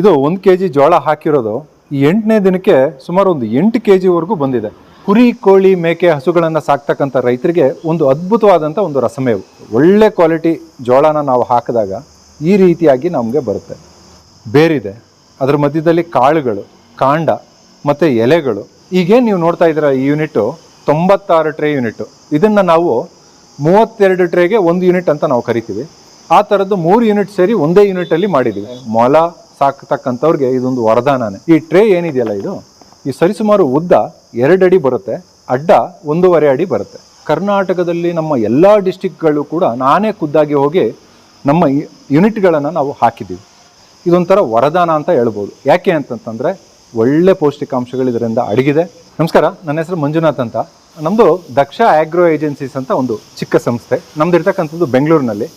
ಇದು ಒಂದು K G ಜೋಳ ಹಾಕಿರೋದು ಈ ಎಂಟನೇ ದಿನಕ್ಕೆ ಸುಮಾರು ಒಂದು ಎಂಟು ಕೆ ಜಿವರೆಗೂ ಬಂದಿದೆ. ಕುರಿ, ಕೋಳಿ, ಮೇಕೆ, ಹಸುಗಳನ್ನು ಸಾಕ್ತಕ್ಕಂಥ ರೈತರಿಗೆ ಒಂದು ಅದ್ಭುತವಾದಂಥ ಒಂದು ರಸಮೇವು. ಒಳ್ಳೆ ಕ್ವಾಲಿಟಿ ಜೋಳನ ನಾವು ಹಾಕಿದಾಗ ಈ ರೀತಿಯಾಗಿ ನಮಗೆ ಬರುತ್ತೆ. ಬೇರಿದೆ, ಅದರ ಮಧ್ಯದಲ್ಲಿ ಕಾಳುಗಳು, ಕಾಂಡ ಮತ್ತು ಎಲೆಗಳು. ಈಗೇನು ನೀವು ನೋಡ್ತಾ ಇದ್ದೀರ ಈ ಯೂನಿಟ್ಟು? ತೊಂಬತ್ತಾರು ಟ್ರೇ ಯೂನಿಟ್ಟು. ಇದನ್ನು ನಾವು ಮೂವತ್ತೆರಡು ಟ್ರೇಗೆ ಒಂದು ಯೂನಿಟ್ ಅಂತ ನಾವು ಕರಿತೀವಿ. ಆ ಥರದ್ದು ಮೂರು ಯೂನಿಟ್ ಸೇರಿ ಒಂದೇ ಯೂನಿಟಲ್ಲಿ ಮಾಡಿದ್ದೀವಿ ಮೊಲ ಸಾಕ್ತಕ್ಕಂಥವ್ರಿಗೆ ಇದೊಂದು ವರದಾನನೇ. ಈ ಟ್ರೇ ಏನಿದೆಯಲ್ಲ ಇದು? ಈ ಸರಿಸುಮಾರು ಉದ್ದ ಎರಡಡಿ ಬರುತ್ತೆ, ಅಡ್ಡ ಒಂದೂವರೆ ಅಡಿ ಬರುತ್ತೆ. ಕರ್ನಾಟಕದಲ್ಲಿ ನಮ್ಮ ಎಲ್ಲ ಡಿಸ್ಟಿಕ್ಗಳು ಕೂಡ ನಾನೇ ಖುದ್ದಾಗಿ ಹೋಗಿ ನಮ್ಮ ಯೂನಿಟ್ಗಳನ್ನು ನಾವು ಹಾಕಿದ್ದೀವಿ. ಇದೊಂಥರ ವರದಾನ ಅಂತ ಹೇಳ್ಬೋದು. ಯಾಕೆ ಅಂತಂತಂದರೆ, ಒಳ್ಳೆ ಪೌಷ್ಟಿಕಾಂಶಗಳು ಇದರಿಂದ ಅಡಗಿದೆ. ನಮಸ್ಕಾರ, ನನ್ನ ಹೆಸರು ಮಂಜುನಾಥ್ ಅಂತ. ನಮ್ಮದು ದಕ್ಷ ಆಗ್ರೋ ಏಜೆನ್ಸೀಸ್ ಅಂತ ಒಂದು ಚಿಕ್ಕ ಸಂಸ್ಥೆ. ನಮ್ದು ಇರ್ತಕ್ಕಂಥದ್ದು ಬೆಂಗಳೂರಿನಲ್ಲಿ.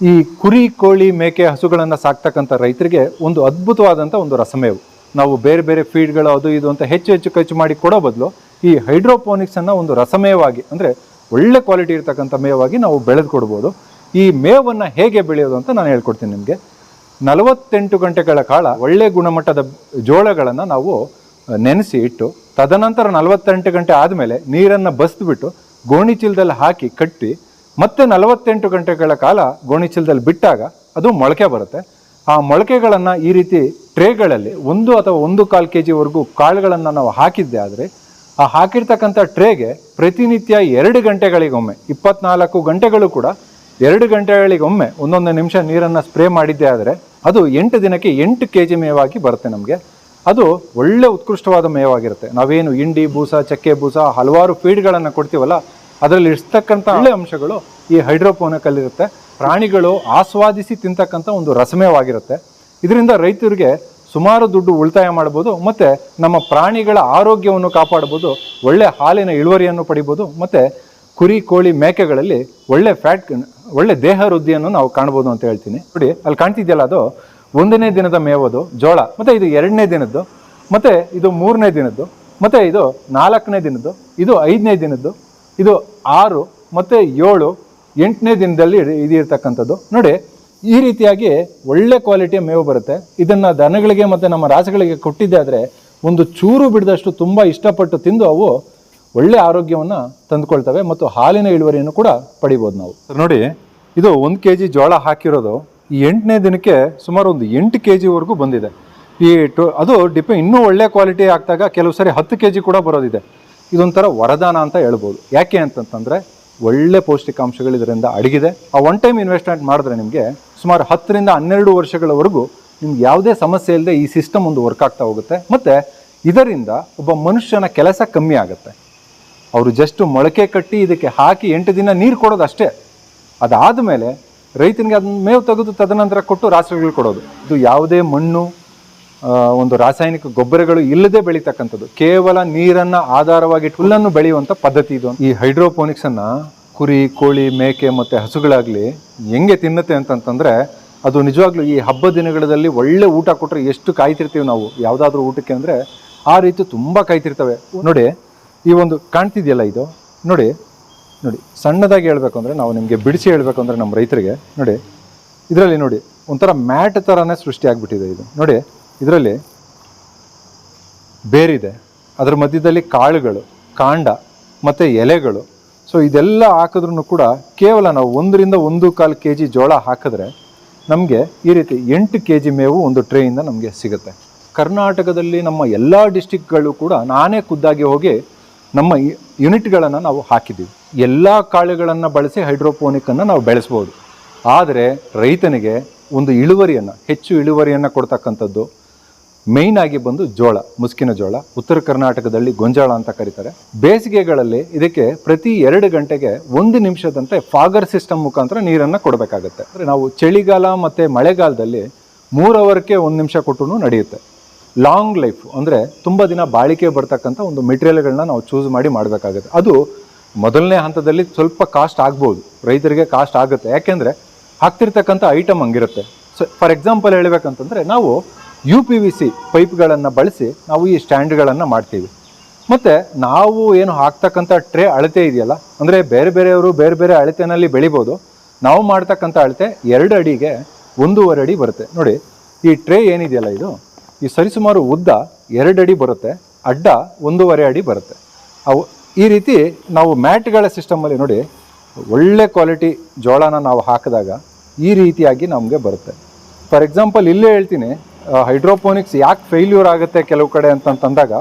ಈ ಕುರಿ, ಕೋಳಿ, ಮೇಕೆ ಹಸುಗಳನ್ನು ಸಾಕ್ತಕ್ಕಂಥ ರೈತರಿಗೆ ಒಂದು ಅದ್ಭುತವಾದಂಥ ಒಂದು ರಸಮೇವು ನಾವು ಬೇರೆ ಬೇರೆ ಫೀಡ್ಗಳು ಅದು ಇದು ಅಂತ ಹೆಚ್ಚು ಹೆಚ್ಚು ಖರ್ಚು ಮಾಡಿ ಕೊಡೋ ಬದಲು ಈ ಹೈಡ್ರೋಪೋನಿಕ್ಸನ್ನು ಒಂದು ರಸಮೇವಾಗಿ ಅಂದರೆ ಒಳ್ಳೆ ಕ್ವಾಲಿಟಿ ಇರ್ತಕ್ಕಂಥ ಮೇವಾಗಿ ನಾವು ಬೆಳೆದು ಕೊಡ್ಬೋದು. ಈ ಮೇವನ್ನು ಹೇಗೆ ಬೆಳೆಯೋದು ಅಂತ ನಾನು ಹೇಳ್ಕೊಡ್ತೀನಿ ನಿಮಗೆ. ನಲವತ್ತೆಂಟು ಗಂಟೆಗಳ ಕಾಲ ಒಳ್ಳೆ ಗುಣಮಟ್ಟದ ಜೋಳಗಳನ್ನು ನಾವು ನೆನೆಸಿ ಇಟ್ಟು, ತದನಂತರ ನಲವತ್ತೆಂಟು ಗಂಟೆ ಆದಮೇಲೆ ನೀರನ್ನು ಬಸ್ದುಬಿಟ್ಟು ಗೋಣಿ ಚೀಲದಲ್ಲಿ ಹಾಕಿ ಕಟ್ಟಿ ಮತ್ತೆ ನಲವತ್ತೆಂಟು ಗಂಟೆಗಳ ಕಾಲ ಗೋಣಿಚೀಲದಲ್ಲಿ ಬಿಟ್ಟಾಗ ಅದು ಮೊಳಕೆ ಬರುತ್ತೆ. ಆ ಮೊಳಕೆಗಳನ್ನು ಈ ರೀತಿ ಟ್ರೇಗಳಲ್ಲಿ ಒಂದು ಅಥವಾ ಒಂದು ಕಾಲು ಕೆ ಜಿವರೆಗೂ ಕಾಳುಗಳನ್ನು ನಾವು ಹಾಕಿದ್ದೆ ಆದರೆ ಆ ಹಾಕಿರ್ತಕ್ಕಂಥ ಟ್ರೇಗೆ ಪ್ರತಿನಿತ್ಯ ಎರಡು ಗಂಟೆಗಳಿಗೊಮ್ಮೆ, ಇಪ್ಪತ್ನಾಲ್ಕು ಗಂಟೆಗಳು ಕೂಡ ಎರಡು ಗಂಟೆಗಳಿಗೊಮ್ಮೆ ಒಂದೊಂದು ನಿಮಿಷ ನೀರನ್ನು ಸ್ಪ್ರೇ ಮಾಡಿದ್ದೆ ಆದರೆ ಅದು ಎಂಟು ದಿನಕ್ಕೆ ಎಂಟು ಕೆ ಜಿ ಮೇವಾಗಿ ಬರುತ್ತೆ ನಮಗೆ. ಅದು ಒಳ್ಳೆ ಉತ್ಕೃಷ್ಟವಾದ ಮೇವಾಗಿರುತ್ತೆ. ನಾವೇನು ಇಂಡಿ ಬೂಸ, ಚಕ್ಕೆ ಬೂಸ, ಹಲವಾರು ಫೀಡ್ಗಳನ್ನು ಕೊಡ್ತೀವಲ್ಲ ಅದರಲ್ಲಿ ಇರ್ತಕ್ಕಂಥ ಒಳ್ಳೆ ಅಂಶಗಳು ಈ ಹೈಡ್ರೋಪೋನಕಲ್ಲಿರುತ್ತೆ. ಪ್ರಾಣಿಗಳು ಆಸ್ವಾದಿಸಿ ತಿಂತಕ್ಕಂಥ ಒಂದು ರಸಮಯವಾಗಿರುತ್ತೆ. ಇದರಿಂದ ರೈತರಿಗೆ ಸುಮಾರು ದುಡ್ಡು ಉಳಿತಾಯ ಮಾಡ್ಬೋದು ಮತ್ತು ನಮ್ಮ ಪ್ರಾಣಿಗಳ ಆರೋಗ್ಯವನ್ನು ಕಾಪಾಡ್ಬೋದು ಒಳ್ಳೆ ಹಾಲಿನ ಇಳುವರಿಯನ್ನು ಪಡಿಬೋದು ಮತ್ತು ಕುರಿ ಕೋಳಿ ಮೇಕೆಗಳಲ್ಲಿ ಒಳ್ಳೆ ಫ್ಯಾಟ್ ಒಳ್ಳೆ ದೇಹ ವೃದ್ಧಿಯನ್ನು ನಾವು ಕಾಣ್ಬೋದು ಅಂತ ಹೇಳ್ತೀನಿ. ನೋಡಿ ಅಲ್ಲಿ ಕಾಣ್ತಿದ್ಯಲ್ಲ ಅದು? ಒಂದನೇ ದಿನದ ಮೇವದು ಜೋಳ. ಮತ್ತು ಇದು ಎರಡನೇ ದಿನದ್ದು ಮತ್ತು ಇದು ಮೂರನೇ ದಿನದ್ದು ಮತ್ತು ಇದು ನಾಲ್ಕನೇ ದಿನದ್ದು ಇದು ಐದನೇ ದಿನದ್ದು ಇದು ಆರು ಮತ್ತು ಏಳು ಎಂಟನೇ ದಿನದಲ್ಲಿ ಇದು ಇರ್ತಕ್ಕಂಥದ್ದು ನೋಡಿ, ಈ ರೀತಿಯಾಗಿ ಒಳ್ಳೆ ಕ್ವಾಲಿಟಿಯ ಮೇವು ಬರುತ್ತೆ. ಇದನ್ನು ದನಗಳಿಗೆ ಮತ್ತು ನಮ್ಮ ರಾಸುಗಳಿಗೆ ಕೊಟ್ಟಿದ್ದೆ ಆದರೆ ಒಂದು ಚೂರು ಬಿಡದಷ್ಟು ತುಂಬ ಇಷ್ಟಪಟ್ಟು ತಿಂದು ಅವು ಒಳ್ಳೆ ಆರೋಗ್ಯವನ್ನು ತಂದುಕೊಳ್ತವೆ ಮತ್ತು ಹಾಲಿನ ಇಳುವರಿಯನ್ನು ಕೂಡ ಪಡಿಬೋದು ನಾವು. ನೋಡಿ, ಇದು ಒಂದು ಕೆ ಜಿ ಜೋಳ ಹಾಕಿರೋದು ಈ ಎಂಟನೇ ದಿನಕ್ಕೆ ಸುಮಾರು ಒಂದು ಎಂಟು ಕೆ ಜಿವರೆಗೂ ಬಂದಿದೆ. ಈ ಟು ಅದು ಡಿಪೆ ಇನ್ನೂ ಒಳ್ಳೆ ಕ್ವಾಲಿಟಿ ಆಗ್ತಾಗ ಕೆಲವು ಸರಿ ಹತ್ತು ಕೆ ಜಿ ಕೂಡ ಬರೋದಿದೆ. ಇದೊಂಥರ ವರದಾನ ಅಂತ ಹೇಳ್ಬೋದು. ಯಾಕೆ ಅಂತಂತಂದರೆ ಒಳ್ಳೆ ಪೌಷ್ಟಿಕಾಂಶಗಳು ಇದರಿಂದ ಅಡಗಿದೆ. ಆ ಒನ್ ಟೈಮ್ ಇನ್ವೆಸ್ಟ್ಮೆಂಟ್ ಮಾಡಿದ್ರೆ ನಿಮಗೆ ಸುಮಾರು ಹತ್ತರಿಂದ ಹನ್ನೆರಡು ವರ್ಷಗಳವರೆಗೂ ನಿಮ್ಗೆ ಯಾವುದೇ ಸಮಸ್ಯೆ ಇಲ್ಲದೆ ಈ ಸಿಸ್ಟಮ್ ಒಂದು ವರ್ಕ್ ಆಗ್ತಾ ಹೋಗುತ್ತೆ. ಮತ್ತು ಇದರಿಂದ ಒಬ್ಬ ಮನುಷ್ಯನ ಕೆಲಸ ಕಮ್ಮಿ ಆಗುತ್ತೆ. ಅವರು ಜಸ್ಟ್ ಮೊಳಕೆ ಕಟ್ಟಿ ಇದಕ್ಕೆ ಹಾಕಿ ಎಂಟು ದಿನ ನೀರು ಕೊಡೋದು ಅಷ್ಟೇ. ಅದಾದ ಮೇಲೆ ರೈತನಿಗೆ ಅದನ್ನ ಮೇವು ತೆಗೆದು ತದನಂತರ ಕೊಟ್ಟು ರಾಸುಗಳಿಗೆ ಕೊಡೋದು. ಇದು ಯಾವುದೇ ಮಣ್ಣು ಒಂದು ರಾಸಾಯನಿಕ ಗೊಬ್ಬರಗಳು ಇಲ್ಲದೆ ಬೆಳೀತಕ್ಕಂಥದ್ದು. ಕೇವಲ ನೀರನ್ನು ಆಧಾರವಾಗಿ ಹುಲ್ಲನ್ನು ಬೆಳೆಯುವಂಥ ಪದ್ಧತಿ ಇದು. ಈ ಹೈಡ್ರೋಪೋನಿಕ್ಸನ್ನು ಕುರಿ, ಕೋಳಿ, ಮೇಕೆ ಮತ್ತು ಹಸುಗಳಾಗಲಿ ಹೆಂಗೆ ತಿನ್ನುತ್ತೆ ಅಂತಂತಂದರೆ ಅದು ನಿಜವಾಗ್ಲೂ ಈ ಹಬ್ಬ ದಿನಗಳಲ್ಲಿ ಒಳ್ಳೆ ಊಟ ಕೊಟ್ಟರೆ ಎಷ್ಟು ಕಾಯ್ತಿರ್ತೀವಿ ನಾವು. ಯಾವುದಾದ್ರೂ ಊಟಕ್ಕೆ ಅಂದರೆ ಆ ರೀತಿ ತುಂಬ ಕಾಯ್ತಿರ್ತವೆ. ನೋಡಿ, ಈ ಒಂದು ಕಾಣ್ತಿದೆಯಲ್ಲ ಇದು? ನೋಡಿ ನೋಡಿ, ಸಣ್ಣದಾಗಿ ಹೇಳಬೇಕು ಅಂದರೆ ನಾವು ನಿಮಗೆ ಬಿಡಿಸಿ ಹೇಳಬೇಕು ಅಂದರೆ ನಮ್ಮ ರೈತರಿಗೆ. ನೋಡಿ, ಇದರಲ್ಲಿ ನೋಡಿ, ಒಂಥರ ಮ್ಯಾಟ್ ಥರನೇ ಸೃಷ್ಟಿ ಆಗಿಬಿಟ್ಟಿದೆ ಇದು. ನೋಡಿ ಇದರಲ್ಲಿ ಬೇರಿದೆ. ಅದರ ಮಧ್ಯದಲ್ಲಿ ಕಾಳುಗಳು, ಕಾಂಡ ಮತ್ತು ಎಲೆಗಳು. ಸೊ ಇದೆಲ್ಲ ಹಾಕಿದ್ರೂ ಕೂಡ ಕೇವಲ ನಾವು ಒಂದರಿಂದ ಒಂದು ಕಾಲು ಕೆ ಜಿ ಜೋಳ ಹಾಕಿದ್ರೆ ನಮಗೆ ಈ ರೀತಿ ಎಂಟು ಕೆ ಜಿ ಮೇವು ಒಂದು ಟ್ರೇಯಿಂದ ನಮಗೆ ಸಿಗುತ್ತೆ. ಕರ್ನಾಟಕದಲ್ಲಿ ನಮ್ಮ ಎಲ್ಲ ಡಿಸ್ಟಿಕ್ಗಳು ಕೂಡ ನಾನೇ ಖುದ್ದಾಗಿ ಹೋಗಿ ನಮ್ಮ ಯೂನಿಟ್ಗಳನ್ನು ನಾವು ಹಾಕಿದ್ದೀವಿ. ಎಲ್ಲ ಕಾಳುಗಳನ್ನು ಬಳಸಿ ಹೈಡ್ರೋಪೋನಿಕನ್ನು ನಾವು ಬೆಳೆಸ್ಬೋದು. ಆದರೆ ರೈತನಿಗೆ ಒಂದು ಇಳುವರಿಯನ್ನು, ಹೆಚ್ಚು ಇಳುವರಿಯನ್ನು ಕೊಡ್ತಕ್ಕಂಥದ್ದು ಮೇಯ್ನ್ ಆಗಿ ಬಂದು ಜೋಳ, ಮುಸ್ಕಿನ ಜೋಳ, ಉತ್ತರ ಕರ್ನಾಟಕದಲ್ಲಿ ಗೊಂಜಾಳ ಅಂತ ಕರೀತಾರೆ. ಬೇಸಿಗೆಗಳಲ್ಲಿ ಇದಕ್ಕೆ ಪ್ರತಿ ಎರಡು ಗಂಟೆಗೆ ಒಂದು ನಿಮಿಷದಂತೆ ಫಾಗರ್ ಸಿಸ್ಟಮ್ ಮುಖಾಂತರ ನೀರನ್ನು ಕೊಡಬೇಕಾಗತ್ತೆ. ಅಂದರೆ ನಾವು ಚಳಿಗಾಲ ಮತ್ತು ಮಳೆಗಾಲದಲ್ಲಿ ಮೂರು ಅವರ್ಗೆ ಒಂದು ನಿಮಿಷ ಕೊಟ್ಟರು ನಡೆಯುತ್ತೆ. ಲಾಂಗ್ ಲೈಫ್ ಅಂದರೆ ತುಂಬ ದಿನ ಬಾಳಿಕೆ ಬರ್ತಕ್ಕಂಥ ಒಂದು ಮೆಟೀರಿಯಲ್ಗಳನ್ನ ನಾವು ಚೂಸ್ ಮಾಡಿ ಮಾಡಬೇಕಾಗುತ್ತೆ. ಅದು ಮೊದಲನೇ ಹಂತದಲ್ಲಿ ಸ್ವಲ್ಪ ಕಾಸ್ಟ್ ಆಗ್ಬೋದು. ರೈತರಿಗೆ ಕಾಸ್ಟ್ ಆಗುತ್ತೆ. ಯಾಕೆಂದರೆ ಹಾಕ್ತಿರ್ತಕ್ಕಂಥ ಐಟಮ್ ಹಂಗಿರುತ್ತೆ. ಸೊ ಫಾರ್ ಎಕ್ಸಾಂಪಲ್ ಹೇಳ್ಬೇಕಂತಂದರೆ ನಾವು ಯು ಪಿ ವಿ ಸಿ ಪೈಪ್ಗಳನ್ನು ಬಳಸಿ ನಾವು ಈ ಸ್ಟ್ಯಾಂಡ್ಗಳನ್ನು ಮಾಡ್ತೀವಿ. ಮತ್ತು ನಾವು ಏನು ಹಾಕ್ತಕ್ಕಂಥ ಟ್ರೇ ಅಳತೆ ಇದೆಯಲ್ಲ, ಅಂದರೆ ಬೇರೆ ಬೇರೆಯವರು ಬೇರೆ ಬೇರೆ ಅಳತೆನಲ್ಲಿ ಬೆಳಿಬೋದು, ನಾವು ಮಾಡ್ತಕ್ಕಂಥ ಅಳತೆ ಎರಡು ಅಡಿಗೆ ಒಂದೂವರೆ ಅಡಿ ಬರುತ್ತೆ. ನೋಡಿ, ಈ ಟ್ರೇ ಏನಿದೆಯಲ್ಲ ಇದು? ಈ ಸರಿಸುಮಾರು ಉದ್ದ ಎರಡು ಅಡಿ ಬರುತ್ತೆ, ಅಡ್ಡ ಒಂದೂವರೆ ಅಡಿ ಬರುತ್ತೆ. ಅವು ಈ ರೀತಿ ನಾವು ಮ್ಯಾಟ್ಗಳ ಸಿಸ್ಟಮಲ್ಲಿ ನೋಡಿ, ಒಳ್ಳೆ ಕ್ವಾಲಿಟಿ ಜೋಳನ ನಾವು ಹಾಕಿದಾಗ ಈ ರೀತಿಯಾಗಿ ನಮಗೆ ಬರುತ್ತೆ. ಫಾರ್ ಎಕ್ಸಾಂಪಲ್ ಇಲ್ಲೇ ಹೇಳ್ತೀನಿ ಹೈಡ್ರೋಪೋನಿಕ್ಸ್ ಯಾಕೆ ಫೇಲ್ಯೂರ್ ಆಗುತ್ತೆ ಕೆಲವು ಕಡೆ ಅಂತಂತಂದಾಗ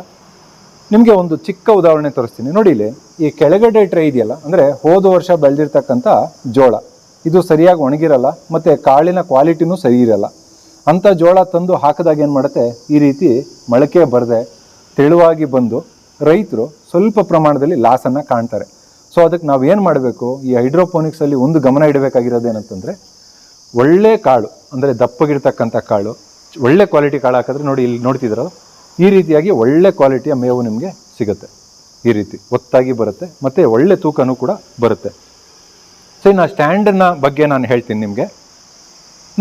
ನಿಮಗೆ ಒಂದು ಚಿಕ್ಕ ಉದಾಹರಣೆ ತೋರಿಸ್ತೀನಿ. ನೋಡಿ ಇಲ್ಲಿ ಈ ಕೆಳಗಡೆ ಟ್ರೈ ಇದೆಯಲ್ಲ, ಅಂದರೆ ಹೋದ ವರ್ಷ ಬೆಳೆದಿರ್ತಕ್ಕಂಥ ಜೋಳ. ಇದು ಸರಿಯಾಗಿ ಒಣಗಿರಲ್ಲ, ಮತ್ತು ಕಾಳಿನ ಕ್ವಾಲಿಟಿನೂ ಸರಿ ಇರಲ್ಲ. ಅಂಥ ಜೋಳ ತಂದು ಹಾಕಿದಾಗ ಏನು ಮಾಡುತ್ತೆ? ಈ ರೀತಿ ಮೊಳಕೆ ಬರದೆ, ತೆಳುವಾಗಿ ಬಂದು ರೈತರು ಸ್ವಲ್ಪ ಪ್ರಮಾಣದಲ್ಲಿ ಲಾಸನ್ನು ಕಾಣ್ತಾರೆ. ಸೊ, ಅದಕ್ಕೆ ನಾವು ಏನು ಮಾಡಬೇಕು? ಈ ಹೈಡ್ರೋಪೋನಿಕ್ಸಲ್ಲಿ ಒಂದು ಗಮನ ಇಡಬೇಕಾಗಿರೋದೇನಂತಂದರೆ ಒಳ್ಳೆ ಕಾಳು, ಅಂದರೆ ದಪ್ಪಗಿರ್ತಕ್ಕಂಥ ಕಾಳು ಒಳ್ಳೆ ಕ್ವಾಲಿಟಿ ಕಾಳು ಹಾಕಿದ್ರೆ ನೋಡಿ ಇಲ್ಲಿ ನೋಡ್ತಿದ್ರು ಈ ರೀತಿಯಾಗಿ ಒಳ್ಳೆ ಕ್ವಾಲಿಟಿಯ ಮೇವು ನಿಮಗೆ ಸಿಗುತ್ತೆ. ಈ ರೀತಿ ಒತ್ತಾಗಿ ಬರುತ್ತೆ. ಮತ್ತು ಒಳ್ಳೆ ತೂಕನೂ ಕೂಡ ಬರುತ್ತೆ. ಸೊ ನಾ ಸ್ಟ್ಯಾಂಡನ್ನ ಬಗ್ಗೆ ನಾನು ಹೇಳ್ತೀನಿ ನಿಮಗೆ.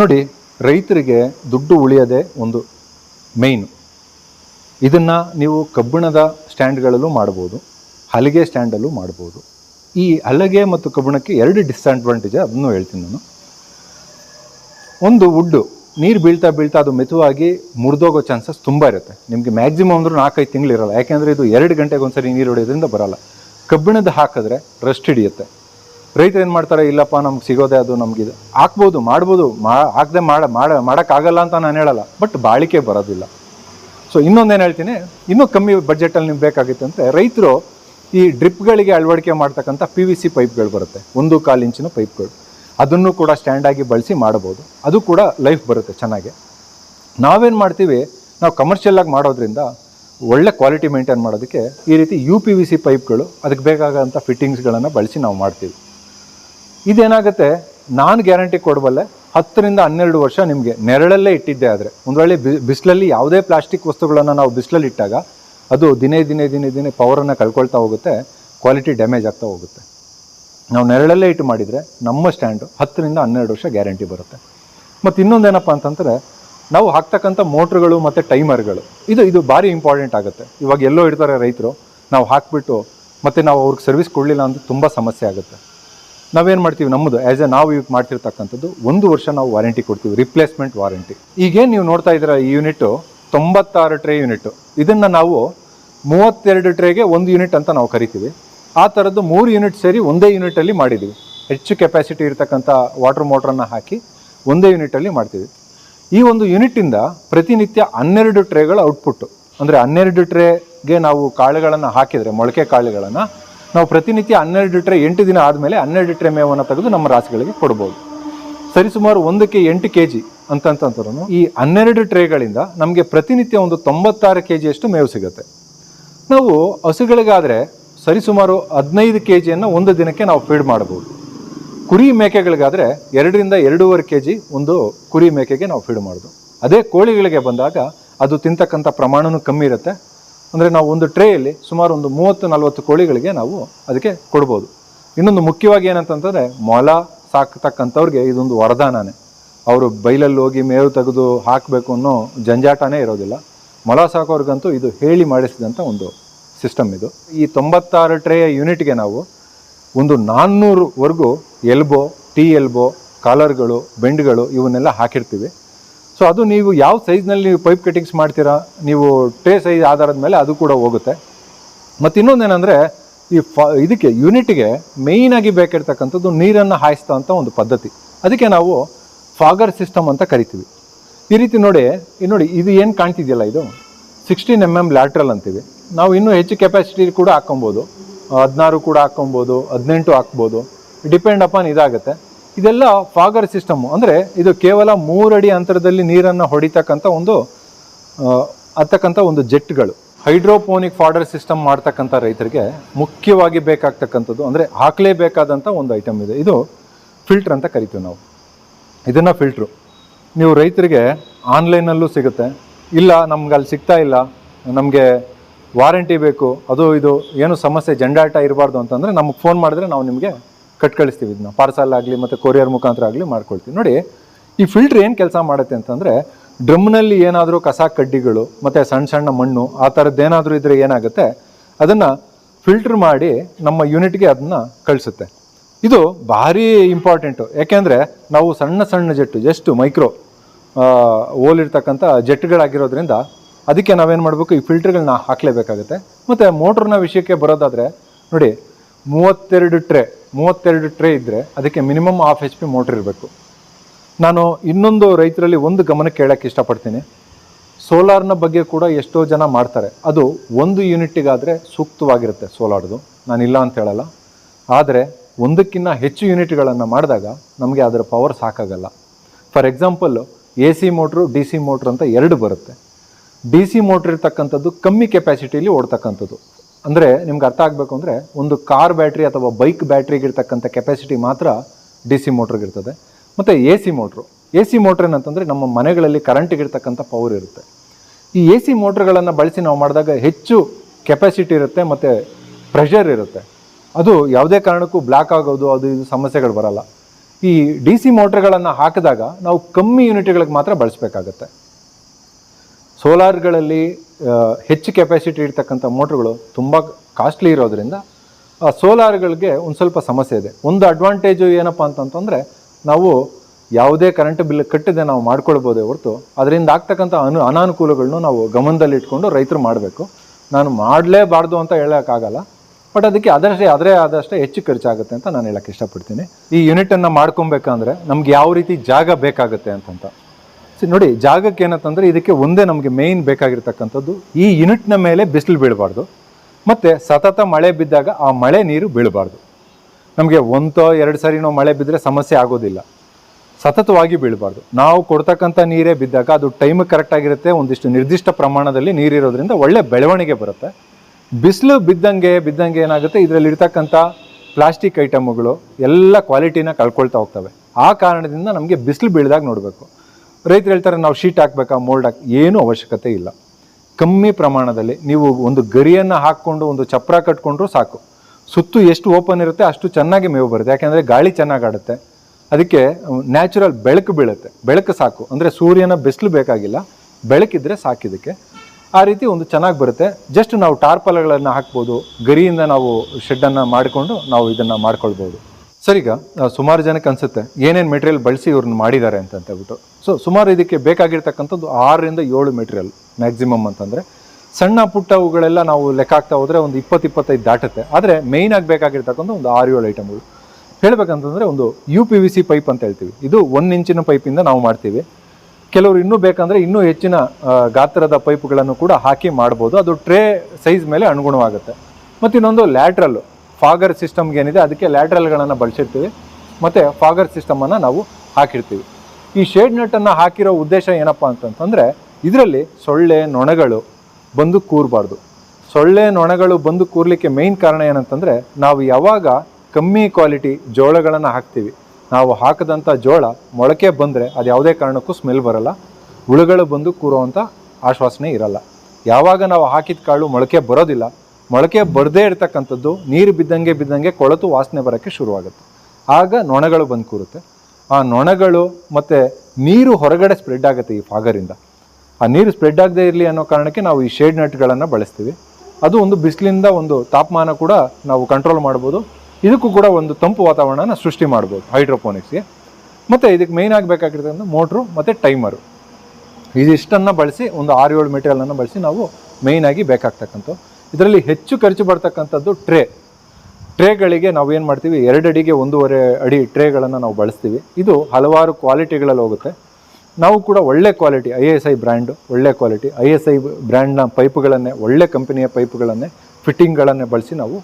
ನೋಡಿ, ರೈತರಿಗೆ ದುಡ್ಡು ಉಳಿಯೋದೇ ಒಂದು ಮೇಯ್ನು ಇದನ್ನು ನೀವು ಕಬ್ಬಿಣದ ಸ್ಟ್ಯಾಂಡ್ಗಳಲ್ಲೂ ಮಾಡ್ಬೋದು. ಹಲಗೆ ಸ್ಟ್ಯಾಂಡಲ್ಲೂ ಮಾಡ್ಬೋದು. ಈ ಹಲಗೆ ಮತ್ತು ಕಬ್ಬಿಣಕ್ಕೆ ಎರಡು ಡಿಸ್ಅಡ್ವಾಂಟೇಜ್ ಅದನ್ನು ಹೇಳ್ತೀನಿ ನಾನು. ಒಂದು ವುಡ್ಡು ನೀರು ಬೀಳ್ತಾ ಬೀಳ್ತಾ ಅದು ಮೆತುವಾಗಿ ಮುರಿದೋಗೋ ಚಾನ್ಸಸ್ ತುಂಬ ಇರುತ್ತೆ. ನಿಮಗೆ ಮ್ಯಾಕ್ಸಿಮಮ್ ಅಂದ್ರೆ ನಾಲ್ಕೈದು ತಿಂಗಳು ಇರಲ್ಲ. ಯಾಕೆಂದರೆ ಇದು ಎರಡು ಗಂಟೆಗೆ ಒಂದ್ಸರಿ ನೀರು ಹೊಡೆಯೋದ್ರಿಂದ ಬರಲ್ಲ. ಕಬ್ಬಿಣದ ಹಾಕಿದ್ರೆ ರಸ್ಟ್ ಹಿಡಿಯುತ್ತೆ. ರೈತರು ಏನು ಮಾಡ್ತಾರೆ, ಇಲ್ಲಪ್ಪ, ನಮ್ಗೆ ಸಿಗೋದೇ ಅದು ನಮಗಿದೆ ಹಾಕ್ಬೋದು, ಮಾಡ್ಬೋದು, ಮಾ, ಹಾಕದೆ ಮಾಡ ಮಾಡ, ಮಾಡೋಕ್ಕಾಗಲ್ಲ ಅಂತ ನಾನು ಹೇಳಲ್ಲ. ಬಟ್ ಬಾಳಿಕೆ ಬರೋದಿಲ್ಲ. ಸೊ ಇನ್ನೊಂದೇನು ಹೇಳ್ತೀನಿ, ಇನ್ನೂ ಕಮ್ಮಿ ಬಜೆಟಲ್ಲಿ ನಿಮ್ಗೆ ಬೇಕಾಗಿತ್ತು ಅಂದರೆ ರೈತರು ಈ ಡ್ರಿಪ್ಗಳಿಗೆ ಅಳವಡಿಕೆ ಮಾಡ್ತಕ್ಕಂಥ ಪಿ ವಿ ಸಿ ಪೈಪ್ಗಳು ಬರುತ್ತೆ. ಒಂದು ಕಾಲು ಇಂಚಿನ ಪೈಪ್ಗಳು ಅದನ್ನು ಕೂಡ ಸ್ಟ್ಯಾಂಡ್ ಆಗಿ ಬಳಸಿ ಮಾಡಬಹುದು. ಅದು ಕೂಡ ಲೈಫ್ ಬರುತ್ತೆ ಚೆನ್ನಾಗಿ. ನಾವೇನು ಮಾಡ್ತೀವಿ, ನಾವು ಕಮರ್ಷಿಯಲ್ಲಾಗಿ ಮಾಡೋದ್ರಿಂದ ಒಳ್ಳೆ ಕ್ವಾಲಿಟಿ ಮೇಂಟೈನ್ ಮಾಡೋದಕ್ಕೆ ಈ ರೀತಿ ಯು ಪಿ ವಿ ಸಿ ಪೈಪ್ಗಳು ಅದಕ್ಕೆ ಬೇಕಾಗೋಂಥ ಫಿಟ್ಟಿಂಗ್ಸ್ಗಳನ್ನು ಬಳಸಿ ನಾವು ಮಾಡ್ತೀವಿ. ಇದೇನಾಗುತ್ತೆ, ನಾನು ಗ್ಯಾರಂಟಿ ಕೊಡಬಲ್ಲೆ ಹತ್ತರಿಂದ ಹನ್ನೆರಡು ವರ್ಷ ನಿಮಗೆ ನೆರಳಲ್ಲೇ ಇಟ್ಟಿದ್ದೆ ಆದರೆ. ಒಂದು ವೇಳೆ ಬಿಸಿಲಲ್ಲಿ ಯಾವುದೇ ಪ್ಲಾಸ್ಟಿಕ್ ವಸ್ತುಗಳನ್ನು ನಾವು ಬಿಸಿಲಲ್ಲಿ ಇಟ್ಟಾಗ ಅದು ದಿನೇ ದಿನೇ ದಿನೇ ದಿನೇ ಪವರನ್ನು ಕಳ್ಕೊಳ್ತಾ ಹೋಗುತ್ತೆ ಕ್ವಾಲಿಟಿ ಡ್ಯಾಮೇಜ್ ಆಗ್ತಾ ಹೋಗುತ್ತೆ. ನಾವು ನೆರಳಲ್ಲೇ ಇಟ್ಟು ಮಾಡಿದರೆ ನಮ್ಮ ಸ್ಟ್ಯಾಂಡು ಹತ್ತರಿಂದ ಹನ್ನೆರಡು ವರ್ಷ ಗ್ಯಾರಂಟಿ ಬರುತ್ತೆ. ಮತ್ತು ಇನ್ನೊಂದೇನಪ್ಪ ಅಂತಂದರೆ, ನಾವು ಹಾಕ್ತಕ್ಕಂಥ ಮೋಟ್ರುಗಳು ಮತ್ತು ಟೈಮರ್ಗಳು, ಇದು ಇದು ಭಾರಿ ಇಂಪಾರ್ಟೆಂಟ್ ಆಗುತ್ತೆ. ಇವಾಗ ಎಲ್ಲೋ ಇಡ್ತಾರೆ ರೈತರು, ನಾವು ಹಾಕ್ಬಿಟ್ಟು ಮತ್ತು ನಾವು ಅವ್ರಿಗೆ ಸರ್ವಿಸ್ ಕೊಡಲಿಲ್ಲ ಅಂದ್ರೆ ತುಂಬ ಸಮಸ್ಯೆ ಆಗುತ್ತೆ. ನಾವೇನು ಮಾಡ್ತೀವಿ ನಮ್ಮದು ಆ್ಯಸ್ ಎ ನಾವು ಇವಾಗ ಮಾಡ್ತಿರ್ತಕ್ಕಂಥದ್ದು, ಒಂದು ವರ್ಷ ನಾವು ವಾರಂಟಿ ಕೊಡ್ತೀವಿ ರಿಪ್ಲೇಸ್ಮೆಂಟ್ ವಾರಂಟಿ ಈಗೇನು ನೀವು ನೋಡ್ತಾ ಇದ್ದೀರ ಈ ಯೂನಿಟ್ಟು ತೊಂಬತ್ತಾರು ಟ್ರೇ ಯೂನಿಟ್ಟು ಇದನ್ನು ನಾವು ಮೂವತ್ತೆರಡು ಟ್ರೇಗೆ ಒಂದು ಯೂನಿಟ್ ಅಂತ ನಾವು ಕರಿತೀವಿ. ಆ ಥರದ್ದು ಮೂರು ಯೂನಿಟ್ ಸೇರಿ ಒಂದೇ ಯೂನಿಟಲ್ಲಿ ಮಾಡಿದ್ದೀವಿ ಹೆಚ್ಚು ಕೆಪಾಸಿಟಿ ಇರತಕ್ಕಂಥ ವಾಟರ್ ಮೋಟ್ರನ್ನು ಹಾಕಿ ಒಂದೇ ಯೂನಿಟಲ್ಲಿ ಮಾಡ್ತೀವಿ ಈ ಒಂದು ಯೂನಿಟ್ಟಿಂದ ಪ್ರತಿನಿತ್ಯ ಹನ್ನೆರಡು ಟ್ರೇಗಳ ಔಟ್ಪುಟ್ಟು ಅಂದರೆ ಹನ್ನೆರಡು ಟ್ರೇಗೆ ನಾವು ಕಾಳುಗಳನ್ನು ಹಾಕಿದರೆ, ಮೊಳಕೆ ಕಾಳುಗಳನ್ನು, ನಾವು ಪ್ರತಿನಿತ್ಯ ಹನ್ನೆರಡು ಟ್ರೇ ಎಂಟು ದಿನ ಆದಮೇಲೆ ಹನ್ನೆರಡು ಟ್ರೇ ಮೇವನ್ನು ತೆಗೆದು ನಮ್ಮ ರಾಸುಗಳಿಗೆ ಕೊಡ್ಬೋದು. ಸರಿಸುಮಾರು ಒಂದಕ್ಕೆ ಎಂಟು ಕೆ ಜಿ ಅಂತಂತಂದ್ರೂ ಈ ಹನ್ನೆರಡು ಟ್ರೇಗಳಿಂದ ನಮಗೆ ಪ್ರತಿನಿತ್ಯ ಒಂದು ತೊಂಬತ್ತಾರು ಕೆ ಜಿಯಷ್ಟು ಮೇವು ಸಿಗುತ್ತೆ. ನಾವು ಹಸುಗಳಿಗಾದರೆ ಸರಿಸುಮಾರು ಹದಿನೈದು ಕೆ ಜಿಯನ್ನು ಒಂದು ದಿನಕ್ಕೆ ನಾವು ಫೀಡ್ ಮಾಡ್ಬೋದು ಕುರಿ ಮೇಕೆಗಳಿಗಾದರೆ ಎರಡರಿಂದ ಎರಡೂವರೆ ಕೆ ಜಿ ಒಂದು ಕುರಿ ಮೇಕೆಗೆ ನಾವು ಫೀಡ್ ಮಾಡೋದು. ಅದೇ ಕೋಳಿಗಳಿಗೆ ಬಂದಾಗ ಅದು ತಿಂತಕ್ಕಂಥ ಪ್ರಮಾಣವೂ ಕಮ್ಮಿ ಇರುತ್ತೆ. ಅಂದರೆ ನಾವು ಒಂದು ಟ್ರೇಯಲ್ಲಿ ಸುಮಾರು ಒಂದು ಮೂವತ್ತು ನಲವತ್ತು ಕೋಳಿಗಳಿಗೆ ನಾವು ಅದಕ್ಕೆ ಕೊಡ್ಬೋದು. ಇನ್ನೊಂದು ಮುಖ್ಯವಾಗಿ ಏನಂತಂತಂದರೆ ಮೊಲ ಸಾಕ್ತಕ್ಕಂಥವ್ರಿಗೆ ಇದೊಂದು ವರದಾನನೇ. ಅವರು ಬೈಲಲ್ಲಿ ಹೋಗಿ ಮೇವು ತೆಗೆದು ಹಾಕಬೇಕು ಅನ್ನೋ ಜಂಜಾಟನೇ ಇರೋದಿಲ್ಲ. ಮೊಲ ಸಾಕೋರ್ಗಂತೂ ಇದು ಹೇಳಿ ಮಾಡಿಸಿದಂಥ ಒಂದು ಸಿಸ್ಟಮ್ ಇದು. ಈ ತೊಂಬತ್ತಾರು ಟ್ರೇಯ ಯೂನಿಟ್ಗೆ ನಾವು ಒಂದು ನಾನ್ನೂರುವರೆಗೂ ಎಲ್ಬೋ, ಟಿ ಎಲ್ಬೋ, ಕಾಲರ್ಗಳು, ಬೆಂಡ್ಗಳು ಇವನ್ನೆಲ್ಲ ಹಾಕಿರ್ತೀವಿ. ಸೊ ಅದು ನೀವು ಯಾವ ಸೈಜ್ನಲ್ಲಿ ನೀವು ಪೈಪ್ ಕಟಿಂಗ್ಸ್ ಮಾಡ್ತೀರಾ, ನೀವು ಟ್ರೇ ಸೈಜ್ ಆಧಾರದ ಮೇಲೆ ಅದು ಕೂಡ ಹೋಗುತ್ತೆ. ಮತ್ತು ಇನ್ನೊಂದೇನೆಂದರೆ ಈ ಫ, ಇದಕ್ಕೆ ಯೂನಿಟ್ಗೆ ಮೇಯ್ನಾಗಿ ಬೇಕಿರ್ತಕ್ಕಂಥದ್ದು ನೀರನ್ನು ಹಾಯಿಸ್ತಾ ಅಂತ ಒಂದು ಪದ್ಧತಿ. ಅದಕ್ಕೆ ನಾವು ಫಾಗರ್ ಸಿಸ್ಟಮ್ ಅಂತ ಕರಿತೀವಿ. ಈ ರೀತಿ ನೋಡಿ, ಈ ನೋಡಿ ಇದು ಏನು ಕಾಣ್ತಿದೆಯಲ್ಲ ಇದು? ಸಿಕ್ಸ್ಟೀನ್ ಎಂ ಎಂ ಲ್ಯಾಟ್ರಲ್ ಅಂತೀವಿ. ನಾವು ಇನ್ನೂ ಹೆಚ್ಚು ಕೆಪಾಸಿಟಿ ಕೂಡ ಹಾಕ್ಕೊಬೋದು. ಹದಿನಾರು ಕೂಡ ಹಾಕ್ಕೊಬೋದು, ಹದಿನೆಂಟು ಹಾಕ್ಬೋದು. ಡಿಪೆಂಡ್ ಅಪಾನ್ ಇದಾಗುತ್ತೆ. ಇದೆಲ್ಲ ಫಾಗರ್ ಸಿಸ್ಟಮು ಅಂದರೆ ಇದು ಕೇವಲ ಮೂರಡಿ ಅಂತರದಲ್ಲಿ ನೀರನ್ನು ಹೊಡಿತಕ್ಕಂಥ ಒಂದು ಹತ್ತಕ್ಕಂಥ ಒಂದು ಜೆಟ್ಗಳು. ಹೈಡ್ರೋಪೋನಿಕ್ ಫಾಡರ್ ಸಿಸ್ಟಮ್ ಮಾಡ್ತಕ್ಕಂಥ ರೈತರಿಗೆ ಮುಖ್ಯವಾಗಿ ಬೇಕಾಗ್ತಕ್ಕಂಥದ್ದು ಅಂದರೆ ಹಾಕಲೇಬೇಕಾದಂಥ ಒಂದು ಐಟಮ್ ಇದೆ. ಇದು ಫಿಲ್ಟ್ರ್ ಅಂತ ಕರಿತೀವಿ ನಾವು. ಇದನ್ನು ಫಿಲ್ಟ್ರು ನೀವು ರೈತರಿಗೆ ಆನ್ಲೈನಲ್ಲೂ ಸಿಗುತ್ತೆ. ಇಲ್ಲ, ನಮ್ಗೆ ಅಲ್ಲಿ ಸಿಗ್ತಾ ಇಲ್ಲ. ನಮಗೆ ವಾರಂಟಿ ಬೇಕು. ಅದು, ಇದು ಏನು ಸಮಸ್ಯೆ ಜಂಡಾಟ ಇರಬಾರ್ದು ಅಂತಂದರೆ ನಮಗೆ ಫೋನ್ ಮಾಡಿದ್ರೆ ನಾವು ನಿಮಗೆ ಕಟ್ ಕಳಿಸ್ತೀವಿ ಇದನ್ನ. ಪಾರ್ಸಲ್ ಆಗಲಿ ಮತ್ತು ಕೊರಿಯರ್ ಮುಖಾಂತರ ಆಗಲಿ ಮಾಡ್ಕೊಳ್ತೀವಿ. ನೋಡಿ, ಈ ಫಿಲ್ಟ್ರ್ ಏನು ಕೆಲಸ ಮಾಡುತ್ತೆ ಅಂತಂದರೆ ಡ್ರಮ್ನಲ್ಲಿ ಏನಾದರೂ ಕಸ ಕಡ್ಡಿಗಳು ಮತ್ತು ಸಣ್ಣ ಸಣ್ಣ ಮಣ್ಣು ಆ ಥರದ್ದೇನಾದರೂ ಇದ್ದರೆ ಏನಾಗುತ್ತೆ? ಅದನ್ನು ಫಿಲ್ಟ್ರ್ ಮಾಡಿ ನಮ್ಮ ಯೂನಿಟ್ಗೆ ಅದನ್ನು ಕಳಿಸುತ್ತೆ. ಇದು ಭಾರಿ ಇಂಪಾರ್ಟೆಂಟು ಯಾಕೆಂದರೆ ನಾವು ಸಣ್ಣ ಸಣ್ಣ ಜೆಟ್ಟು ಜಸ್ಟ್ ಮೈಕ್ರೋ ಓಲಿರ್ತಕ್ಕಂಥ ಜೆಟ್ಗಳಾಗಿರೋದ್ರಿಂದ ಅದಕ್ಕೆ ನಾವೇನು ಮಾಡಬೇಕು? ಈ ಫಿಲ್ಟ್ರ್ಗಳನ್ನ ಹಾಕಲೇಬೇಕಾಗುತ್ತೆ. ಮತ್ತು ಮೋಟ್ರ್ನ ವಿಷಯಕ್ಕೆ ಬರೋದಾದರೆ, ನೋಡಿ, ಮೂವತ್ತೆರಡು ಟ್ರೇ ಮೂವತ್ತೆರಡು ಟ್ರೇ ಇದ್ದರೆ ಅದಕ್ಕೆ minimum of H P motor ಇರಬೇಕು. ನಾನು ಇನ್ನೊಂದು ರೈತರಲ್ಲಿ ಒಂದು ಗಮನ ಕೇಳೋಕ್ಕೆ ಇಷ್ಟಪಡ್ತೀನಿ. ಸೋಲಾರ್ನ ಬಗ್ಗೆ ಕೂಡ ಎಷ್ಟೋ ಜನ ಮಾಡ್ತಾರೆ. ಅದು ಒಂದು ಯೂನಿಟ್ಟಿಗಾದರೆ ಸೂಕ್ತವಾಗಿರುತ್ತೆ ಸೋಲಾರ್ದು. ನಾನಿಲ್ಲ ಅಂತ ಹೇಳಲ್ಲ. ಆದರೆ ಒಂದಕ್ಕಿಂತ ಹೆಚ್ಚು ಯೂನಿಟ್ಗಳನ್ನು ಮಾಡಿದಾಗ ನಮಗೆ ಅದರ ಪವರ್ ಸಾಕಾಗಲ್ಲ. For example A C motor D C motor ಅಂತ ಎರಡು ಬರುತ್ತೆ. ಡಿ ಸಿ ಮೋಟ್ರ್ ಇರ್ತಕ್ಕಂಥದ್ದು ಕಮ್ಮಿ ಕೆಪಾಸಿಟಿಲಿ ಓಡ್ತಕ್ಕಂಥದ್ದು. ಅಂದರೆ ನಿಮ್ಗೆ ಅರ್ಥ ಆಗಬೇಕು ಅಂದರೆ ಒಂದು ಕಾರ್ ಬ್ಯಾಟ್ರಿ ಅಥವಾ ಬೈಕ್ ಬ್ಯಾಟ್ರಿಗಿರ್ತಕ್ಕಂಥ ಕೆಪ್ಯಾಸಿಟಿ ಮಾತ್ರ ಡಿ ಸಿ ಮೋಟ್ರಿಗಿರ್ತದೆ ಮತ್ತು A C motor. A C motor ಏನಂತಂದರೆ ನಮ್ಮ ಮನೆಗಳಲ್ಲಿ ಕರೆಂಟಿಗಿರ್ತಕ್ಕಂಥ ಪವರ್ ಇರುತ್ತೆ. ಈ ಎ ಸಿ ಮೋಟ್ರ್ಗಳನ್ನು ಬಳಸಿ ನಾವು ಮಾಡಿದಾಗ ಹೆಚ್ಚು ಕೆಪ್ಯಾಸಿಟಿ ಇರುತ್ತೆ ಮತ್ತು ಪ್ರೆಷರ್ ಇರುತ್ತೆ. ಅದು ಯಾವುದೇ ಕಾರಣಕ್ಕೂ ಬ್ಲ್ಯಾಕ್ ಆಗೋದು, ಅದು ಇದು ಸಮಸ್ಯೆಗಳು ಬರಲ್ಲ. ಈ ಡಿ ಸಿ ಮೋಟ್ರ್ಗಳನ್ನು ಹಾಕಿದಾಗ ನಾವು ಕಮ್ಮಿ ಯೂನಿಟ್ಗಳಿಗೆ ಮಾತ್ರ ಬಳಸಬೇಕಾಗತ್ತೆ. ಸೋಲಾರ್ಗಳಲ್ಲಿ ಹೆಚ್ಚು ಕೆಪಾಸಿಟಿ ಇರ್ತಕ್ಕಂಥ ಮೋಟ್ರ್ಗಳು ತುಂಬ ಕಾಸ್ಟ್ಲಿ ಇರೋದ್ರಿಂದ, ಆ, ಸೋಲಾರ್ಗಳಿಗೆ ಒಂದು ಸ್ವಲ್ಪ ಸಮಸ್ಯೆ ಇದೆ. ಒಂದು ಅಡ್ವಾಂಟೇಜು ಏನಪ್ಪ ಅಂತಂತಂದರೆ, ನಾವು ಯಾವುದೇ ಕರೆಂಟ್ ಬಿಲ್ ಕಟ್ಟದೆ ನಾವು ಮಾಡ್ಕೊಳ್ಬೋದೇ ಹೊರತು, ಅದರಿಂದ ಆಗ್ತಕ್ಕಂಥ ಅನು ಅನಾನುಕೂಲಗಳನ್ನು ನಾವು ಗಮನದಲ್ಲಿಟ್ಕೊಂಡು ರೈತರು ಮಾಡಬೇಕು. ನಾನು ಮಾಡಲೇಬಾರ್ದು ಅಂತ ಹೇಳೋಕ್ಕಾಗಲ್ಲ. ಬಟ್ ಅದಕ್ಕೆ ಅದರಷ್ಟೇ, ಅದರೇ ಆದಷ್ಟೇ ಹೆಚ್ಚು ಖರ್ಚಾಗುತ್ತೆ ಅಂತ ನಾನು ಹೇಳಕ್ಕೆ ಇಷ್ಟಪಡ್ತೀನಿ. ಈ ಯೂನಿಟನ್ನು ಮಾಡ್ಕೊಬೇಕಂದ್ರೆ ನಮ್ಗೆ ಯಾವ ರೀತಿ ಜಾಗ ಬೇಕಾಗುತ್ತೆ ಅಂತಂತ. ಸೊ, ನೋಡಿ, ಜಾಗಕ್ಕೆ ಏನಂತಂದರೆ ಇದಕ್ಕೆ ಒಂದೇ ನಮಗೆ ಮೇಯ್ನ್ ಬೇಕಾಗಿರ್ತಕ್ಕಂಥದ್ದು ಈ ಯೂನಿಟ್ನ ಮೇಲೆ ಬಿಸಿಲು ಬೀಳಬಾರ್ದು. ಮತ್ತು ಸತತ ಮಳೆ ಬಿದ್ದಾಗ ಆ ಮಳೆ ನೀರು ಬೀಳಬಾರ್ದು. ನಮಗೆ ಒಂದೋ ಎರಡು ಸರಿನೋ ಮಳೆ ಬಿದ್ದರೆ ಸಮಸ್ಯೆ ಆಗೋದಿಲ್ಲ. ಸತತವಾಗಿ ಬೀಳಬಾರ್ದು. ನಾವು ಕೊಡ್ತಕ್ಕಂಥ ನೀರೇ ಬಿದ್ದಾಗ ಅದು ಟೈಮ್ ಕರೆಕ್ಟಾಗಿರುತ್ತೆ ಒಂದಿಷ್ಟು ನಿರ್ದಿಷ್ಟ ಪ್ರಮಾಣದಲ್ಲಿ ನೀರಿರೋದ್ರಿಂದ ಒಳ್ಳೆ ಬೆಳವಣಿಗೆ ಬರುತ್ತೆ. ಬಿಸಿಲು ಬಿದ್ದಂಗೆ ಬಿದ್ದಂಗೆ ಏನಾಗುತ್ತೆ? ಇದರಲ್ಲಿ ಇರ್ತಕ್ಕಂಥ ಪ್ಲಾಸ್ಟಿಕ್ ಐಟಮ್ಗಳು ಎಲ್ಲ ಕ್ವಾಲಿಟಿನ ಕಳ್ಕೊಳ್ತಾ ಹೋಗ್ತವೆ. ಆ ಕಾರಣದಿಂದ ನಮಗೆ ಬಿಸಿಲು ಬೀಳ್ದಾಗ ನೋಡಬೇಕು. ರೈತರು ಹೇಳ್ತಾರೆ, ನಾವು ಶೀಟ್ ಹಾಕ್ಬೇಕಾ, ಮೋಲ್ಡ್ ಹಾಕಿ, ಏನೂ ಅವಶ್ಯಕತೆ ಇಲ್ಲ. ಕಮ್ಮಿ ಪ್ರಮಾಣದಲ್ಲಿ ನೀವು ಒಂದು ಗರಿಯನ್ನು ಹಾಕ್ಕೊಂಡು, ಒಂದು ಚಪ್ರ ಕಟ್ಕೊಂಡ್ರೂ ಸಾಕು. ಸುತ್ತು ಎಷ್ಟು ಓಪನ್ ಇರುತ್ತೆ, ಅಷ್ಟು ಚೆನ್ನಾಗಿ ಮೇವು ಬರುತ್ತೆ. ಯಾಕೆಂದರೆ ಗಾಳಿ ಚೆನ್ನಾಗಿ ಆಡುತ್ತೆ. ಅದಕ್ಕೆ ನ್ಯಾಚುರಲ್ ಬೆಳಕು ಬೀಳುತ್ತೆ. ಬೆಳಕು ಸಾಕು. ಅಂದರೆ ಸೂರ್ಯನ ಬಿಸಿಲು ಬೇಕಾಗಿಲ್ಲ. ಬೆಳಕಿದ್ರೆ ಸಾಕು ಇದಕ್ಕೆ. ಆ ರೀತಿ ಒಂದು ಚೆನ್ನಾಗಿ ಬರುತ್ತೆ. ಜಸ್ಟ್ ನಾವು ಟಾರ್ಪಲ್ಗಳನ್ನು ಹಾಕ್ಬೋದು. ಗರಿಯಿಂದ ನಾವು ಶೆಡ್ಡನ್ನು ಮಾಡಿಕೊಂಡು ನಾವು ಇದನ್ನು ಮಾಡ್ಕೊಳ್ಬೋದು. ಸರಿಗ ಸುಮಾರು ಜನಕ್ಕೆ ಅನಿಸುತ್ತೆ, ಏನೇನು ಮೆಟೀರಿಯಲ್ ಬಳಸಿ ಇವ್ರನ್ನ ಮಾಡಿದ್ದಾರೆ ಅಂತ ಹೇಳ್ಬಿಟ್ಟು. ಸೊ ಸುಮಾರು ಇದಕ್ಕೆ ಬೇಕಾಗಿರ್ತಕ್ಕಂಥದ್ದು ಆರರಿಂದ ಏಳು ಮೆಟೀರಿಯಲ್ ಮ್ಯಾಕ್ಸಿಮಮ್ ಅಂತಂದರೆ, ಸಣ್ಣ ಪುಟ್ಟ ಅವುಗಳೆಲ್ಲ ನಾವು ಲೆಕ್ಕ ಹಾಕ್ತಾ ಹೋದರೆ ಒಂದು ಇಪ್ಪತ್ತು ಇಪ್ಪತ್ತೈದು ದಾಟುತ್ತೆ. ಆದರೆ ಮೇಯ್ನಾಗಿ ಬೇಕಾಗಿರ್ತಕ್ಕಂಥ ಒಂದು ಆರು ಏಳು ಐಟಮ್ಗಳು ಹೇಳಬೇಕಂತಂದರೆ ಒಂದು U P V C pipe ಅಂತ ಹೇಳ್ತೀವಿ. ಇದು ಒಂದು ಇಂಚಿನ ಪೈಪಿಂದ ನಾವು ಮಾಡ್ತೀವಿ. ಕೆಲವರು ಇನ್ನೂ ಬೇಕಂದರೆ ಇನ್ನೂ ಹೆಚ್ಚಿನ ಗಾತ್ರದ ಪೈಪ್ಗಳನ್ನು ಕೂಡ ಹಾಕಿ ಮಾಡ್ಬೋದು. ಅದು ಟ್ರೇ ಸೈಜ್ ಮೇಲೆ ಅನುಗುಣವಾಗುತ್ತೆ. ಮತ್ತು ಇನ್ನೊಂದು ಲ್ಯಾಟ್ರಲ್ಲು ಫಾಗರ್ ಸಿಸ್ಟಮ್ಗೆ ಏನಿದೆ, ಅದಕ್ಕೆ ಲ್ಯಾಟ್ರಲ್ಗಳನ್ನು ಬಳಸಿರ್ತೀವಿ. ಮತ್ತು ಫಾಗರ್ ಸಿಸ್ಟಮನ್ನು ನಾವು ಹಾಕಿರ್ತೀವಿ. ಈ ಶೇಡ್ ನಟ್ಟನ್ನು ಹಾಕಿರೋ ಉದ್ದೇಶ ಏನಪ್ಪ ಅಂತಂತಂದರೆ, ಇದರಲ್ಲಿ ಸೊಳ್ಳೆ, ನೊಣಗಳು ಬಂದು ಕೂರಬಾರ್ದು. ಸೊಳ್ಳೆ, ನೊಣಗಳು ಬಂದು ಕೂರ್ಲಿಕ್ಕೆ ಮೇಯ್ನ್ ಕಾರಣ ಏನಂತಂದರೆ, ನಾವು ಯಾವಾಗ ಕಮ್ಮಿ ಕ್ವಾಲಿಟಿ ಜೋಳಗಳನ್ನು ಹಾಕ್ತೀವಿ ನಾವು ಹಾಕದಂಥ ಜೋಳ ಮೊಳಕೆ ಬಂದರೆ ಅದು ಯಾವುದೇ ಕಾರಣಕ್ಕೂ ಸ್ಮೆಲ್ ಬರಲ್ಲ. ಹುಳುಗಳು ಬಂದು ಕೂರುವಂಥ ಆಶ್ವಾಸನೆ ಇರಲ್ಲ. ಯಾವಾಗ ನಾವು ಹಾಕಿದ ಕಾಳು ಮೊಳಕೆ ಬರೋದಿಲ್ಲ, ಮೊಳಕೆ ಬರದೇ ಇರತಕ್ಕಂಥದ್ದು ನೀರು ಬಿದ್ದಂಗೆ ಬಿದ್ದಂಗೆ ಕೊಳತು ವಾಸನೆ ಬರೋಕ್ಕೆ ಶುರುವಾಗುತ್ತೆ. ಆಗ ನೊಣಗಳು ಬಂದು ಕೂರುತ್ತೆ. ಆ ನೊಣಗಳು ಮತ್ತು ನೀರು ಹೊರಗಡೆ ಸ್ಪ್ರೆಡ್ ಆಗುತ್ತೆ ಈ ಫಾಗರಿಂದ. ಆ ನೀರು ಸ್ಪ್ರೆಡ್ ಆಗದೇ ಇರಲಿ ಅನ್ನೋ ಕಾರಣಕ್ಕೆ ನಾವು ಈ ಶೇಡ್ ನಟ್ಗಳನ್ನು ಬಳಸ್ತೀವಿ. ಅದು ಒಂದು ಬಿಸಿಲಿಂದ ಒಂದು ತಾಪಮಾನ ಕೂಡ ನಾವು ಕಂಟ್ರೋಲ್ ಮಾಡ್ಬೋದು. ಇದಕ್ಕೂ ಕೂಡ ಒಂದು ತಂಪು ವಾತಾವರಣನ ಸೃಷ್ಟಿ ಮಾಡ್ಬೋದು ಹೈಡ್ರೋಪೋನಿಕ್ಸ್ಗೆ. ಮತ್ತು ಇದಕ್ಕೆ ಮೇಯ್ನ್ ಆಗಬೇಕಾಗಿರ್ತಕ್ಕಂಥ ಮೋಟ್ರು ಮತ್ತು ಟೈಮರು. ಇದಿಷ್ಟನ್ನು ಬಳಸಿ ಒಂದು ಆರು ಏಳು ಮೆಟೀರಿಯಲನ್ನು ಬಳಸಿ ನಾವು ಮೇಯ್ನಾಗಿ ಬೇಕಾಗ್ತಕ್ಕಂಥ ಇದರಲ್ಲಿ ಹೆಚ್ಚು ಖರ್ಚು ಬರ್ತಕ್ಕಂಥದ್ದು ಟ್ರೇ. ಟ್ರೇಗಳಿಗೆ ನಾವು ಏನು ಮಾಡ್ತೀವಿ, ಎರಡು ಅಡಿಗೆ ಒಂದೂವರೆ ಅಡಿ ಟ್ರೇಗಳನ್ನು ನಾವು ಬಳಸ್ತೀವಿ. ಇದು ಹಲವಾರು ಕ್ವಾಲಿಟಿಗಳಲ್ಲಿ ಹೋಗುತ್ತೆ. ನಾವು ಕೂಡ ಒಳ್ಳೆ quality, I S I brand ಒಳ್ಳೆ ಕ್ವಾಲಿಟಿ, ಐ ಎಸ್ ಐ ಬ್ರ್ಯಾಂಡ್ನ ಪೈಪ್ಗಳನ್ನೇ, ಒಳ್ಳೆ ಕಂಪನಿಯ ಪೈಪ್ಗಳನ್ನೇ, ಫಿಟ್ಟಿಂಗ್ಗಳನ್ನೇ ಬಳಸಿ ನಾವು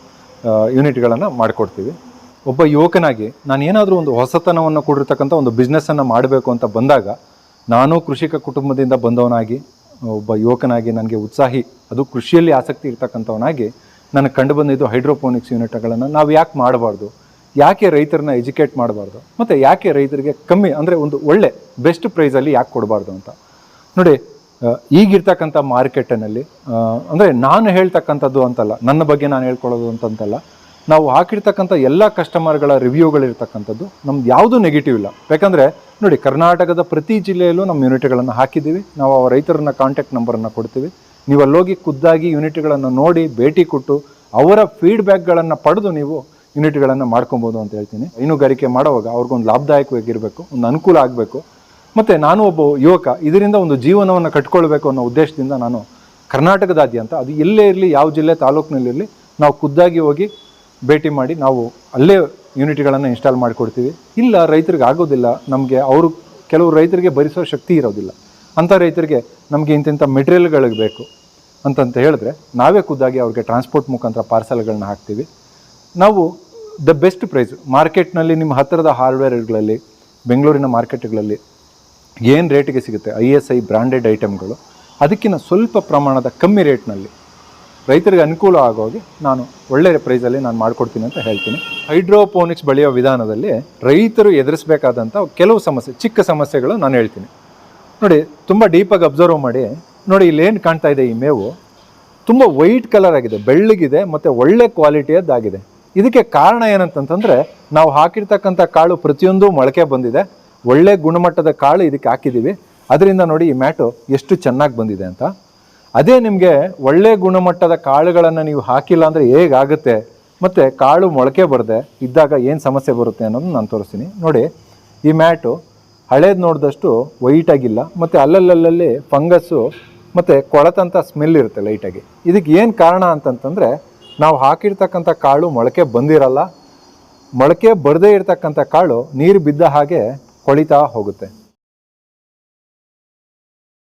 ಯೂನಿಟ್ಗಳನ್ನು ಮಾಡಿಕೊಡ್ತೀವಿ. ಒಬ್ಬ ಯುವಕನಾಗಿ ನಾನು ಏನಾದರೂ ಒಂದು ಹೊಸತನವನ್ನು ಕೊಡಿರ್ತಕ್ಕಂಥ ಒಂದು ಬಿಸ್ನೆಸ್ಸನ್ನು ಮಾಡಬೇಕು ಅಂತ ಬಂದಾಗ ನಾನು ಕೃಷಿಕ ಕುಟುಂಬದಿಂದ ಬಂದವನಾಗಿ, ಒಬ್ಬ ಯುವಕನಾಗಿ ನನಗೆ ಉತ್ಸಾಹಿ, ಅದು ಕೃಷಿಯಲ್ಲಿ ಆಸಕ್ತಿ ಇರ್ತಕ್ಕಂಥವನಾಗಿ ನನಗೆ ಕಂಡು ಬಂದಿದ್ದು ಹೈಡ್ರೋಪೋನಿಕ್ಸ್ ಯೂನಿಟ್ಗಳನ್ನು ನಾವು ಯಾಕೆ ಮಾಡಬಾರ್ದು? ಯಾಕೆ ರೈತರನ್ನ ಎಜುಕೇಟ್ ಮಾಡಬಾರ್ದು? ಮತ್ತು ಯಾಕೆ ರೈತರಿಗೆ ಕಮ್ಮಿ ಅಂದರೆ ಒಂದು ಒಳ್ಳೆ ಬೆಸ್ಟ್ ಪ್ರೈಸಲ್ಲಿ ಯಾಕೆ ಕೊಡಬಾರ್ದು ಅಂತ. ನೋಡಿ ಈಗಿರ್ತಕ್ಕಂಥ ಮಾರ್ಕೆಟಿನಲ್ಲಿ ಅಂದರೆ ನಾನು ಹೇಳ್ತಕ್ಕಂಥದ್ದು ಅಂತಲ್ಲ, ನನ್ನ ಬಗ್ಗೆ ನಾನು ಹೇಳ್ಕೊಳ್ಳೋದು ಅಂತಂತಲ್ಲ, ನಾವು ಹಾಕಿರ್ತಕ್ಕಂಥ ಎಲ್ಲ ಕಸ್ಟಮರ್ಗಳ ರಿವ್ಯೂಗಳಿರ್ತಕ್ಕಂಥದ್ದು ನಮ್ದು ಯಾವುದೂ ನೆಗೆಟಿವ್ ಇಲ್ಲ. ಯಾಕಂದರೆ, ನೋಡಿ ಕರ್ನಾಟಕದ ಪ್ರತಿ ಜಿಲ್ಲೆಯಲ್ಲೂ ನಮ್ಮ ಯೂನಿಟ್ಗಳನ್ನು ಹಾಕಿದ್ದೀವಿ. ನಾವು ಆ ರೈತರನ್ನ ಕಾಂಟ್ಯಾಕ್ಟ್ ನಂಬರನ್ನು ಕೊಡ್ತೀವಿ. ನೀವು ಅಲ್ಲೋಗಿ ಖುದ್ದಾಗಿ ಯೂನಿಟ್ಗಳನ್ನು ನೋಡಿ ಭೇಟಿ ಕೊಟ್ಟು ಅವರ ಫೀಡ್ಬ್ಯಾಕ್ಗಳನ್ನು ಪಡೆದು ನೀವು ಯೂನಿಟ್ಗಳನ್ನು ಮಾಡ್ಕೊಬೋದು ಅಂತ ಹೇಳ್ತೀನಿ. ಹೈನುಗಾರಿಕೆ ಮಾಡುವಾಗ ಅವ್ರಿಗೊಂದು ಲಾಭದಾಯಕವಾಗಿರಬೇಕು, ಒಂದು ಅನುಕೂಲ ಆಗಬೇಕು. ಮತ್ತು ನಾನು ಒಬ್ಬ ಯುವಕ, ಇದರಿಂದ ಒಂದು ಜೀವನವನ್ನು ಕಟ್ಕೊಳ್ಬೇಕು ಅನ್ನೋ ಉದ್ದೇಶದಿಂದ ನಾನು ಕರ್ನಾಟಕದಾದ್ಯಂತ, ಅದು ಎಲ್ಲೇ ಇರಲಿ, ಯಾವ ಜಿಲ್ಲೆ ತಾಲೂಕಿನಲ್ಲಿರಲಿ ನಾವು ಖುದ್ದಾಗಿ ಹೋಗಿ ಭೇಟಿ ಮಾಡಿ ನಾವು ಅಲ್ಲೇ ಯೂನಿಟ್ಗಳನ್ನು ಇನ್ಸ್ಟಾಲ್ ಮಾಡಿಕೊಡ್ತೀವಿ. ಇಲ್ಲ, ರೈತರಿಗೆ ಆಗೋದಿಲ್ಲ, ನಮಗೆ ಅವರು, ಕೆಲವು ರೈತರಿಗೆ ಭರಿಸೋ ಶಕ್ತಿ ಇರೋದಿಲ್ಲ. ಅಂಥ ರೈತರಿಗೆ ನಮಗೆ ಇಂತಿಂಥ ಮೆಟೀರಿಯಲ್ಗಳಿಗೆ ಬೇಕು ಅಂತಂತ ಹೇಳಿದ್ರೆ, ನಾವೇ ಖುದ್ದಾಗಿ ಅವ್ರಿಗೆ ಟ್ರಾನ್ಸ್ಪೋರ್ಟ್ ಮುಖಾಂತರ ಪಾರ್ಸಲ್ಗಳನ್ನ ಹಾಕ್ತೀವಿ. ನಾವು ದ ಬೆಸ್ಟ್ ಪ್ರೈಸ್, ಮಾರ್ಕೆಟ್ನಲ್ಲಿ ನಿಮ್ಮ ಹತ್ತಿರದ ಹಾರ್ಡ್ವೇರ್ಗಳಲ್ಲಿ, ಬೆಂಗಳೂರಿನ ಮಾರ್ಕೆಟ್ಗಳಲ್ಲಿ ಏನು ರೇಟಿಗೆ ಸಿಗುತ್ತೆ? ಐ ಎಸ್ ಐ ಬ್ರ್ಯಾಂಡೆಡ್ ಐಟಮ್ಗಳು ಅದಕ್ಕಿಂತ ಸ್ವಲ್ಪ ಪ್ರಮಾಣದ ಕಮ್ಮಿ ರೇಟ್ನಲ್ಲಿ ರೈತರಿಗೆ ಅನುಕೂಲ ಆಗೋಗಿ ನಾನು ಒಳ್ಳೆಯ ಪ್ರೈಸಲ್ಲಿ ನಾನು ಮಾಡಿಕೊಡ್ತೀನಿ ಅಂತ ಹೇಳ್ತೀನಿ. ಹೈಡ್ರೋಪೋನಿಕ್ಸ್ ಬೆಳೆಯೋ ವಿಧಾನದಲ್ಲಿ ರೈತರು ಎದುರಿಸಬೇಕಾದಂಥ ಕೆಲವು ಸಮಸ್ಯೆ, ಚಿಕ್ಕ ಸಮಸ್ಯೆಗಳು ನಾನು ಹೇಳ್ತೀನಿ. ನೋಡಿ, ತುಂಬ ಡೀಪಾಗಿ ಅಬ್ಸರ್ವ್ ಮಾಡಿ. ನೋಡಿ ಇಲ್ಲೇನು ಕಾಣ್ತಾ ಇದೆ ಈ ಮೇವು? ತುಂಬ ವೈಟ್ ಕಲರ್ ಆಗಿದೆ, ಬೆಳ್ಳಗಿದೆ ಮತ್ತು ಒಳ್ಳೆ ಕ್ವಾಲಿಟಿಯದ್ದಾಗಿದೆ ಇದಕ್ಕೆ ಕಾರಣ ಏನಂತಂತಂದರೆ ನಾವು ಹಾಕಿರ್ತಕ್ಕಂಥ ಕಾಳು ಪ್ರತಿಯೊಂದು ಮೊಳಕೆ ಬಂದಿದೆ. ಒಳ್ಳೆ ಗುಣಮಟ್ಟದ ಕಾಳು ಇದಕ್ಕೆ ಹಾಕಿದ್ದೀವಿ. ಅದರಿಂದ ನೋಡಿ ಈ ಮ್ಯಾಟು ಎಷ್ಟು ಚೆನ್ನಾಗಿ ಬಂದಿದೆ ಅಂತ. ಅದೇ ನಿಮಗೆ ಒಳ್ಳೆ ಗುಣಮಟ್ಟದ ಕಾಳುಗಳನ್ನು ನೀವು ಹಾಕಿಲ್ಲ ಅಂದರೆ ಹೇಗಾಗುತ್ತೆ? ಮತ್ತು ಕಾಳು ಮೊಳಕೆ ಬರದೆ, ಇದ್ದಾಗ ಏನು ಸಮಸ್ಯೆ ಬರುತ್ತೆ ಅನ್ನೋದನ್ನ ನಾನು ತೋರಿಸ್ತೀನಿ. ನೋಡಿ, ಈ ಮ್ಯಾಟು ಹಳೇದು ನೋಡಿದಷ್ಟು ವೈಟಾಗಿಲ್ಲ ಮತ್ತು ಅಲ್ಲಲ್ಲಲ್ಲಿ ಫಂಗಸ್ಸು ಮತ್ತು ಕೊಳತಂಥ ಸ್ಮೆಲ್ ಇರುತ್ತೆ ಲೈಟಾಗಿ ಇದಕ್ಕೆ ಏನು ಕಾರಣ ಅಂತಂತಂದರೆ, ನಾವು ಹಾಕಿರ್ತಕ್ಕಂಥ ಕಾಳು ಮೊಳಕೆ ಬಂದಿರಲ್ಲ. ಮೊಳಕೆ ಬರದೇ ಇರತಕ್ಕಂಥ ಕಾಳು ನೀರು ಬಿದ್ದ ಹಾಗೆ ಕೊಳಿತಾ ಹೋಗುತ್ತೆ.